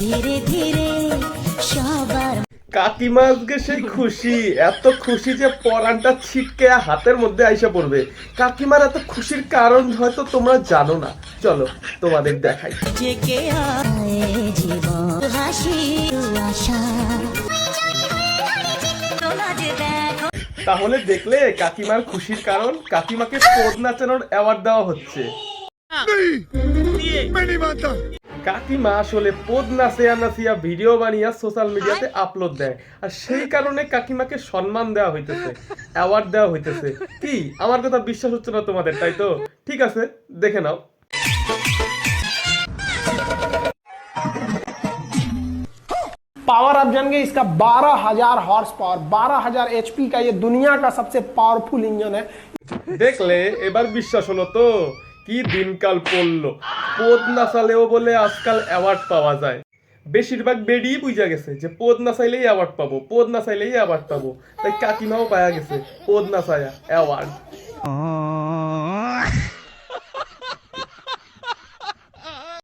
ধীরে ধীরে সবার কাকিমা আজকে সেই খুশি এত খুশি যে পরানটা ছিটকে হাতের মধ্যে আইসা পড়বে। কাকিমার এত খুশির কারণ হয়তো তোমরা জানো না। চলো তোমাদের দেখাই। তাহলে দেখলে কাকিমার খুশির কারণ কাকিমাকে পদ নাচানোর অ্যাওয়ার্ড দেওয়া হচ্ছে। কাকিমা আসলে পদ নাচিয়া নাচিয়া ভিডিও বানিয়া সোশ্যাল মিডিয়াতে আপলোড দেয় আর সেই কারণে কাকিমাকে সম্মান দেওয়া হইতেছে অ্যাওয়ার্ড দেওয়া হইতেছে কি আমার কথা বিশ্বাস হচ্ছে না তোমাদের তাই তো ঠিক আছে দেখে নাও पावर आप जानेंगे इसका 12000 हॉर्स पावर 12000 एचपी का ये दुनिया का सबसे पावरफुल इंजन है দেখলে এবার বিশ্বাস হলো তো কি দিনকাল পড়ল? পদ নাচালেও বলে আজকাল অ্যাওয়ার্ড পাওয়া যায়। বেশিরভাগ বেডিই বুঝা গেছে যে পদ না চাইলেই অ্যাওয়ার্ড পাবো, পদ না চাইলেই অ্যাওয়ার্ড পাবো। তাই কাকিমাও পাওয়া গেছে, পদ নাচায়া অ্যাওয়ার্ড